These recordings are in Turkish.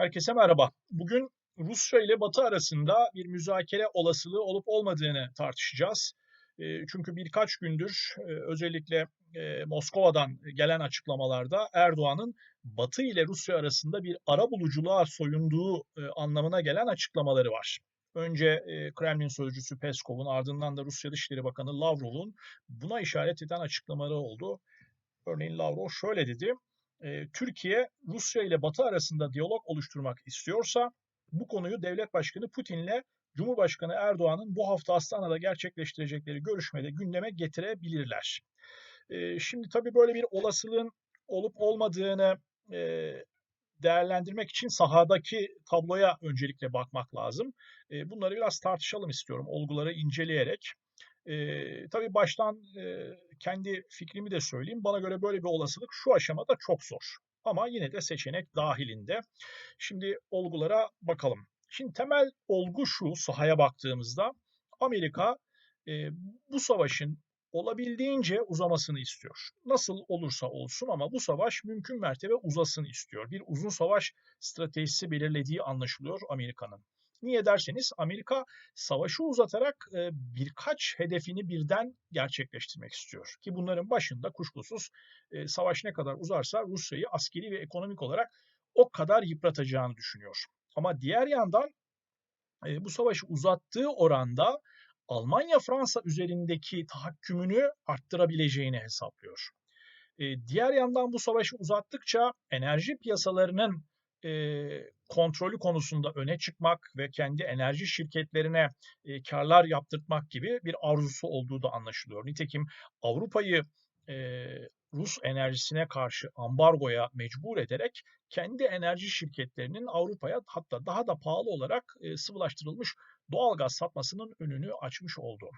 Herkese merhaba. Bugün Rusya ile Batı arasında bir müzakere olasılığı olup olmadığını tartışacağız. Eee, çünkü birkaç gündür, eee, özellikle, eee, Moskova'dan gelen açıklamalarda Erdoğan'ın Batı ile Rusya arasında bir arabuluculuğa soyunduğu, eee, anlamına gelen açıklamaları var. Önce, Kremlin sözcüsü Peskov'un ardından da Rusya Dışişleri Bakanı Lavrov'un buna işaret eden açıklamaları oldu. Örneğin Lavrov şöyle dedi: Eee, Türkiye, Rusya ile Batı arasında diyalog oluşturmak istiyorsa bu konuyu Devlet Başkanı Putin'le Cumhurbaşkanı Erdoğan'ın bu hafta Astana'da gerçekleştirecekleri görüşmede gündeme getirebilirler. Eee, şimdi tabii böyle bir olasılığın olup olmadığını, eee, değerlendirmek için sahadaki tabloya öncelikle bakmak lazım. Eee, bunları biraz tartışalım istiyorum olguları inceleyerek. Eee, tabii baştan, eee, kendi fikrimi de söyleyeyim. Bana göre böyle bir olasılık şu aşamada çok zor ama yine de seçenek dahilinde. Şimdi olgulara bakalım. Şimdi temel olgu şu sahaya baktığımızda Amerika, eee, bu savaşın olabildiğince uzamasını istiyor. Nasıl olursa olsun ama bu savaş mümkün mertebe uzasın istiyor. Bir uzun savaş stratejisi belirlediği anlaşılıyor Amerika'nın. Niye derseniz Amerika savaşı uzatarak, eee, birkaç hedefini birden gerçekleştirmek istiyor ki bunların başında kuşkusuz, eee, savaş ne kadar uzarsa Rusya'yı askeri ve ekonomik olarak o kadar yıpratacağını düşünüyor. Ama diğer yandan, eee, bu savaşı uzattığı oranda Almanya, Fransa üzerindeki tahakkümünü arttırabileceğini hesaplıyor. Diğer yandan bu savaşı uzattıkça enerji piyasalarının, eee, kontrolü konusunda öne çıkmak ve kendi enerji şirketlerine, eee, kârlar yaptırtmak gibi bir arzusu olduğu da anlaşılıyor. Nitekim Avrupa'yı, eee, Rus enerjisine karşı ambargoya mecbur ederek kendi enerji şirketlerinin Avrupa'ya hatta daha da pahalı olarak, eee, sıvılaştırılmış doğalgaz satmasının önünü açmış oldu.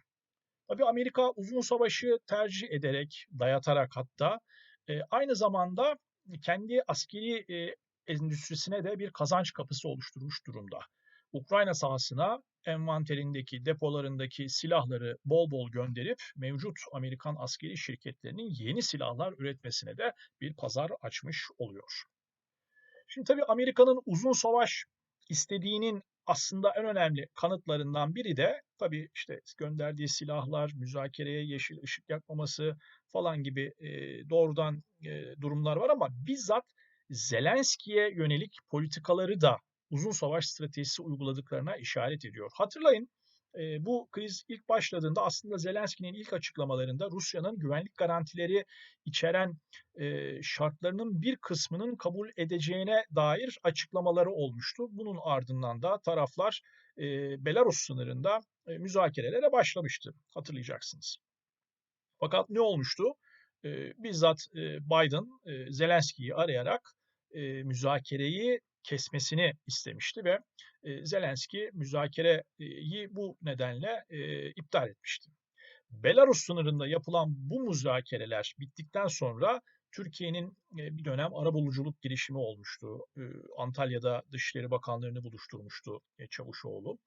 Tabii Amerika uzun savaşı tercih ederek, dayatarak hatta, eee, aynı zamanda kendi askeri, eee, endüstrisine de bir kazanç kapısı oluşturmuş durumda. Ukrayna sahasına envanterindeki, depolarındaki silahları bol bol gönderip mevcut Amerikan askeri şirketlerinin yeni silahlar üretmesine de bir pazar açmış oluyor. Şimdi tabii Amerika'nın uzun savaş istediğinin aslında en önemli kanıtlarından biri de tabii işte gönderdiği silahlar, müzakereye yeşil ışık yakmaması falan gibi, eee, doğrudan, eee, durumlar var ama bizzat Zelenski'ye yönelik politikaları da uzun savaş stratejisi uyguladıklarına işaret ediyor. Hatırlayın, eee, bu kriz ilk başladığında aslında Zelenski'nin ilk açıklamalarında Rusya'nın güvenlik garantileri içeren, eee, şartlarının bir kısmının kabul edeceğine dair açıklamaları olmuştu. Bunun ardından da taraflar, eee, Belarus sınırında, müzakerelere başlamıştı, hatırlayacaksınız. Fakat ne olmuştu? Eee, bizzat, eee, Biden, eee, Zelenski'yi arayarak, eee, müzakereyi kesmesini istemişti ve, eee, Zelenski müzakereyi bu nedenle, eee, iptal etmişti. Belarus sınırında yapılan bu müzakereler bittikten sonra Türkiye'nin, eee, bir dönem arabuluculuk girişimi olmuştu. Eee, Antalya'da Dışişleri Bakanlarını buluşturmuştu, eee, Çavuşoğlu.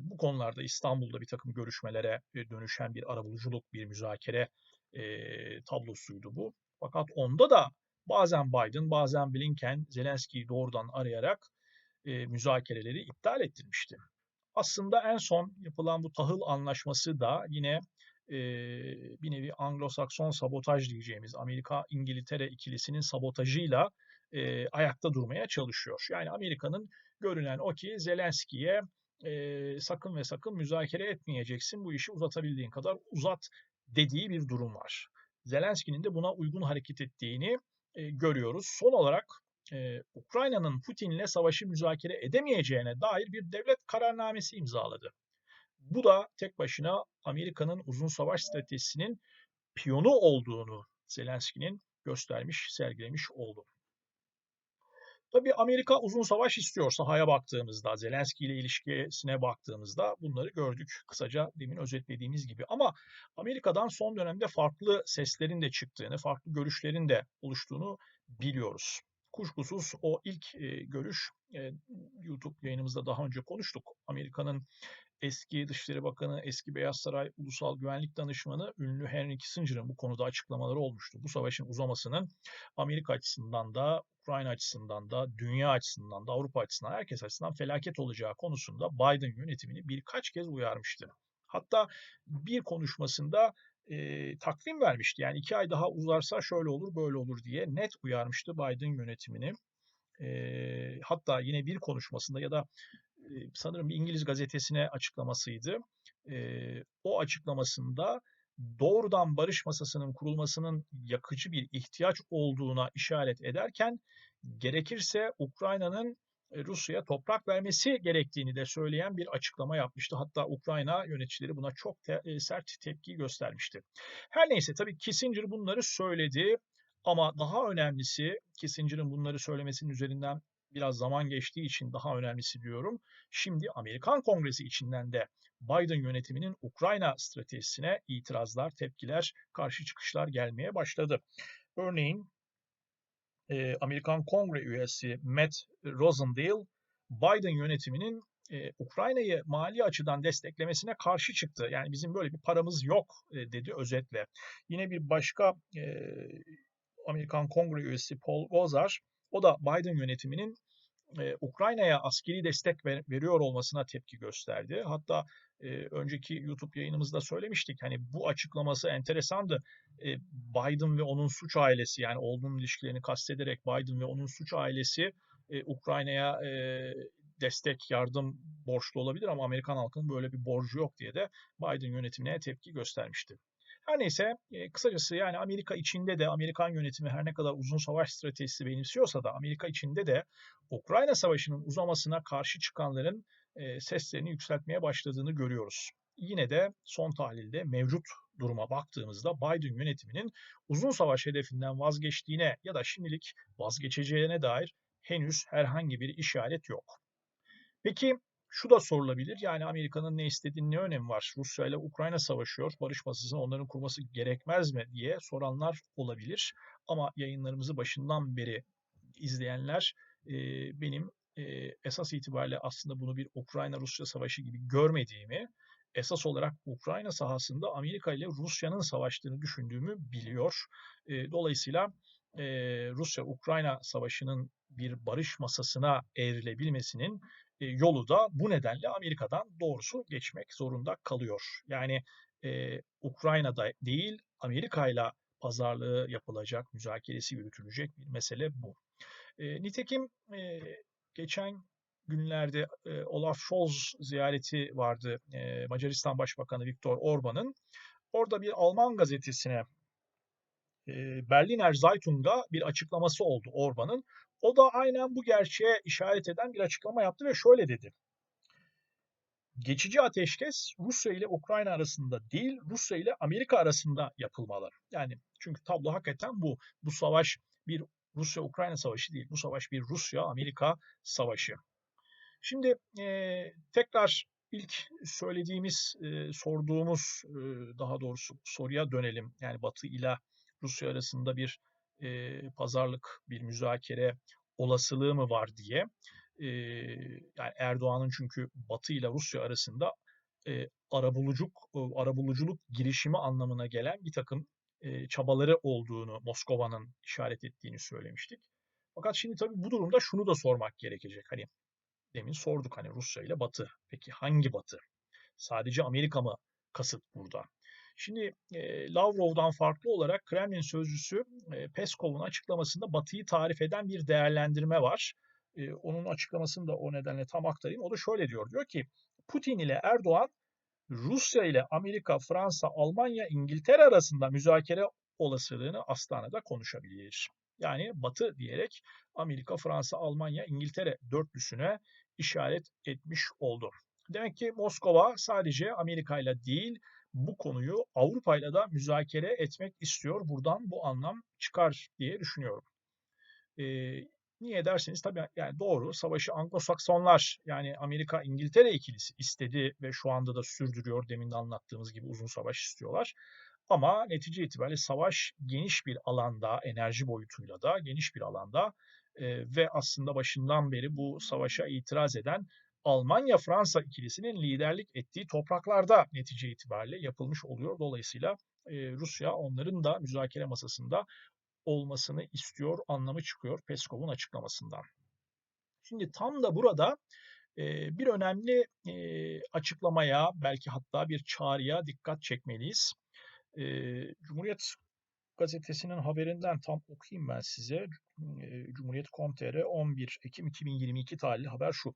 Bu konularda İstanbul'da birtakım görüşmelere, eee, dönüşen bir arabuluculuk, bir müzakere, eee, tablosuydu bu. Fakat onda da bazen Biden, bazen Blinken Zelenski'yi doğrudan arayarak, eee, müzakereleri iptal ettirmişti. Aslında en son yapılan bu tahıl anlaşması da yine, eee, bir nevi Anglo-Sakson sabotaj diyeceğimiz Amerika-İngiltere ikilisinin sabotajıyla, eee, ayakta durmaya çalışıyor. Yani Amerika'nın görünen o ki Zelenski'ye, eee, sakın ve sakın müzakere etmeyeceksin, bu işi uzatabildiğin kadar uzat dediği bir durum var. Zelenski'nin de buna uygun hareket ettiğini, eee, görüyoruz. Son olarak, eee, Ukrayna'nın Putin'le savaşı müzakere edemeyeceğine dair bir devlet kararnamesi imzaladı. Bu da tek başına Amerika'nın uzun savaş stratejisinin piyonu olduğunu Zelenski'nin göstermiş, sergilemiş oldu. Tabii Amerika uzun savaş istiyor sahaya baktığımızda, Zelenski ile ilişkisine baktığımızda bunları gördük kısaca demin özetlediğimiz gibi. Ama Amerika'dan son dönemde farklı seslerin de çıktığını, farklı görüşlerin de oluştuğunu biliyoruz. Kuşkusuz o ilk, eee, görüş, eee, YouTube yayınımızda daha önce konuştuk. Amerika'nın eski Dışişleri Bakanı, eski Beyaz Saray Ulusal Güvenlik Danışmanı ünlü Henry Kissinger'ın bu konuda açıklamaları olmuştu. Bu savaşın uzamasının Amerika açısından da, Ukrayna açısından da, dünya açısından da, Avrupa açısından, herkes açısından felaket olacağı konusunda Biden yönetimini birkaç kez uyarmıştı. Hatta bir konuşmasında e, takvim vermişti. Yani iki ay daha uzarsa şöyle olur, böyle olur diye net uyarmıştı Biden yönetimini. E, hatta yine bir konuşmasında ya da sanırım bir İngiliz gazetesine açıklamasıydı. o açıklamasında doğrudan barış masasının kurulmasının yakıcı bir ihtiyaç olduğuna işaret ederken gerekirse Ukrayna'nın Rusya'ya toprak vermesi gerektiğini de söyleyen bir açıklama yapmıştı. Hatta Ukrayna yöneticileri buna çok te- sert tepki göstermişti. Her neyse tabii Kissinger bunları söyledi ama daha önemlisi Kissinger'ın bunları söylemesinin üzerinden biraz zaman geçtiği için daha önemlisi diyorum. Şimdi Amerikan Kongresi içinden de Biden yönetiminin Ukrayna stratejisine itirazlar, tepkiler, karşı çıkışlar gelmeye başladı. Örneğin e, Amerikan Kongre üyesi Matt Rosendale, Biden yönetiminin e, Ukrayna'yı mali açıdan desteklemesine karşı çıktı. Yani bizim böyle bir paramız yok e, dedi özetle. Yine bir başka Amerikan Kongre üyesi Paul Gosar, o da Biden yönetiminin e, Ukrayna'ya askeri destek ver, veriyor olmasına tepki gösterdi. Hatta e, önceki YouTube yayınımızda söylemiştik hani bu açıklaması enteresandı. E, Biden ve onun suç ailesi yani oğlunun ilişkilerini kastederek Biden ve onun suç ailesi e, Ukrayna'ya e, destek, yardım borçlu olabilir ama Amerikan halkının böyle bir borcu yok diye de Biden yönetimine tepki göstermişti. Her neyse kısacası yani Amerika içinde de Amerikan yönetimi her ne kadar uzun savaş stratejisi benimsiyorsa da Amerika içinde de Ukrayna Savaşı'nın uzamasına karşı çıkanların seslerini yükseltmeye başladığını görüyoruz. Yine de son tahlilde mevcut duruma baktığımızda Biden yönetiminin uzun savaş hedefinden vazgeçtiğine ya da şimdilik vazgeçeceğine dair henüz herhangi bir işaret yok. Peki şu da sorulabilir. Yani Amerika'nın ne istediğinin ne önemi var? Rusya ile Ukrayna savaşıyor. Barış masasını onların kurması gerekmez mi diye soranlar olabilir. Ama yayınlarımızı başından beri izleyenler e, benim e, esas itibariyle aslında bunu bir Ukrayna-Rusya savaşı gibi görmediğimi, esas olarak Ukrayna sahasında Amerika ile Rusya'nın savaştığını düşündüğümü biliyor. E, dolayısıyla e, Rusya-Ukrayna savaşının bir barış masasına evrilebilmesinin yolu da bu nedenle Amerika'dan doğrusu geçmek zorunda kalıyor. Yani e, Ukrayna'da değil Amerika ile pazarlığı yapılacak, müzakeresi yürütülecek bir mesele bu. E, nitekim e, geçen günlerde e, Olaf Scholz ziyareti vardı e, Macaristan Başbakanı Viktor Orban'ın. Orada bir Alman gazetesine e, Berliner Zeitung'a bir açıklaması oldu Orban'ın. O da aynen bu gerçeğe işaret eden bir açıklama yaptı ve şöyle dedi. Geçici ateşkes Rusya ile Ukrayna arasında değil, Rusya ile Amerika arasında yapılmalı. Yani çünkü tablo hakikaten bu. Bu savaş bir Rusya-Ukrayna savaşı değil. Bu savaş bir Rusya-Amerika savaşı. Şimdi e, tekrar ilk söylediğimiz, e, sorduğumuz e, daha doğrusu soruya dönelim. Yani Batı ile Rusya arasında bir e, pazarlık, bir müzakere olasılığı mı var diye. E, yani Erdoğan'ın çünkü Batı ile Rusya arasında e, arabuluculuk, e, arabuluculuk girişimi anlamına gelen bir takım e, çabaları olduğunu Moskova'nın işaret ettiğini söylemiştik. Fakat şimdi tabii bu durumda şunu da sormak gerekecek. Hani demin sorduk hani Rusya ile Batı. Peki hangi Batı? Sadece Amerika mı kasıt burada? Şimdi e, Lavrov'dan farklı olarak Kremlin sözcüsü e, Peskov'un açıklamasında Batı'yı tarif eden bir değerlendirme var. E, onun açıklamasını da o nedenle tam aktarayım. O da şöyle diyor. Diyor ki Putin ile Erdoğan Rusya ile Amerika, Fransa, Almanya, İngiltere arasında müzakere olasılığını Astana'da konuşabilir. Yani Batı diyerek Amerika, Fransa, Almanya, İngiltere dörtlüsüne işaret etmiş oldu. Demek ki Moskova sadece Amerika ile değil bu konuyu Avrupa ile de müzakere etmek istiyor. Buradan bu anlam çıkar diye düşünüyorum. E, niye derseniz tabii yani doğru savaşı Anglo-Saksonlar yani Amerika İngiltere ikilisi istedi ve şu anda da sürdürüyor. Demin de anlattığımız gibi uzun savaş istiyorlar. Ama netice itibariyle savaş geniş bir alanda, enerji boyutuyla da geniş bir alanda e, ve aslında başından beri bu savaşa itiraz eden Almanya-Fransa ikilisinin liderlik ettiği topraklarda netice itibariyle yapılmış oluyor. Dolayısıyla e, Rusya onların da müzakere masasında olmasını istiyor anlamı çıkıyor Peskov'un açıklamasından. Şimdi tam da burada e, bir önemli e, açıklamaya belki hatta bir çağrıya dikkat çekmeliyiz. E, Cumhuriyet gazetesinin haberinden tam okuyayım ben size. Cumhuriyet.com.tr 11 Ekim 2022 tarihli haber şu.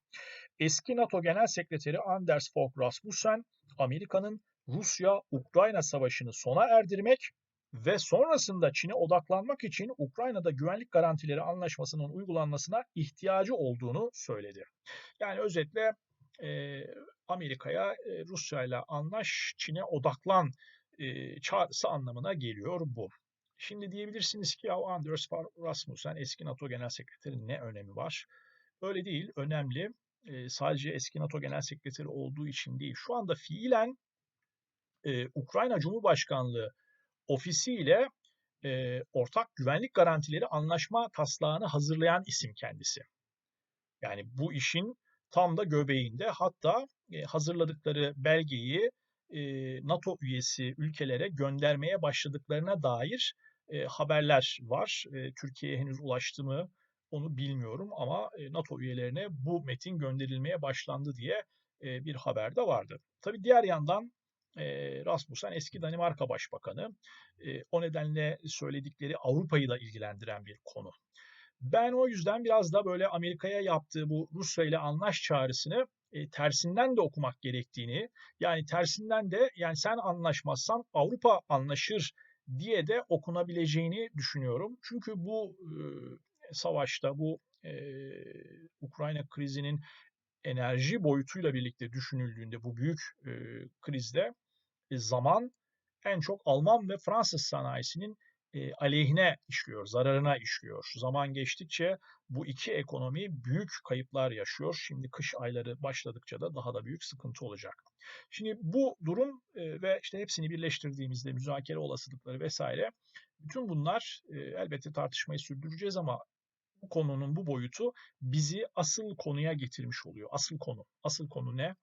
Eski NATO Genel Sekreteri Anders Fogh Rasmussen, Amerika'nın Rusya-Ukrayna savaşını sona erdirmek ve sonrasında Çin'e odaklanmak için Ukrayna'da güvenlik garantileri anlaşmasının uygulanmasına ihtiyacı olduğunu söyledi. Yani özetle e, Amerika'ya e, Rusya ile anlaş, Çin'e odaklan e, çağrısı anlamına geliyor bu. Şimdi diyebilirsiniz ki ya Anders Rasmussen eski NATO Genel Sekreteri ne önemi var? Öyle değil, önemli. E, sadece eski NATO Genel Sekreteri olduğu için değil. Şu anda fiilen e, Ukrayna Cumhurbaşkanlığı ofisiyle e, ortak güvenlik garantileri anlaşma taslağını hazırlayan isim kendisi. Yani bu işin tam da göbeğinde hatta e, hazırladıkları belgeyi e, NATO üyesi ülkelere göndermeye başladıklarına dair e, haberler var. E, Türkiye'ye henüz ulaştı mı onu bilmiyorum ama e, NATO üyelerine bu metin gönderilmeye başlandı diye e, bir haber de vardı. Tabii diğer yandan e, Rasmussen eski Danimarka Başbakanı. E, o nedenle söyledikleri Avrupa'yı da ilgilendiren bir konu. Ben o yüzden biraz da böyle Amerika'ya yaptığı bu Rusya ile anlaş çağrısını e, tersinden de okumak gerektiğini, yani tersinden de yani sen anlaşmazsan Avrupa anlaşır diye de okunabileceğini düşünüyorum. Çünkü bu e, savaşta, bu e, Ukrayna krizinin enerji boyutuyla birlikte düşünüldüğünde bu büyük e, krizde e, zaman en çok Alman ve Fransız sanayisinin e, aleyhine işliyor, zararına işliyor. Zaman geçtikçe bu iki ekonomi büyük kayıplar yaşıyor. Şimdi kış ayları başladıkça da daha da büyük sıkıntı olacak. Şimdi bu durum e, ve işte hepsini birleştirdiğimizde müzakere olasılıkları vesaire bütün bunlar e, elbette tartışmayı sürdüreceğiz ama bu konunun bu boyutu bizi asıl konuya getirmiş oluyor. Asıl konu. Asıl konu ne?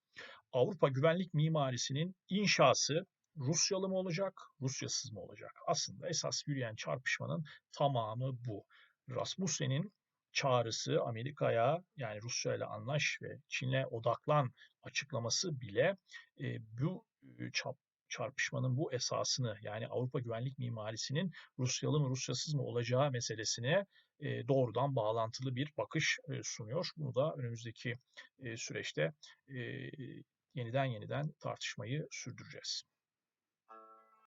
Avrupa güvenlik mimarisinin inşası Rusyalı mı olacak, Rusyasız mı olacak? Aslında esas yürüyen çarpışmanın tamamı bu. Rasmussen'in çağrısı Amerika'ya yani Rusya ile anlaş ve Çin'e odaklan açıklaması bile e, bu e, çap, çarpışmanın bu esasını yani Avrupa güvenlik mimarisinin Rusyalı mı Rusyasız mı olacağı meselesine e, doğrudan bağlantılı bir bakış e, sunuyor. Bunu da önümüzdeki e, süreçte e, yeniden yeniden tartışmayı sürdüreceğiz.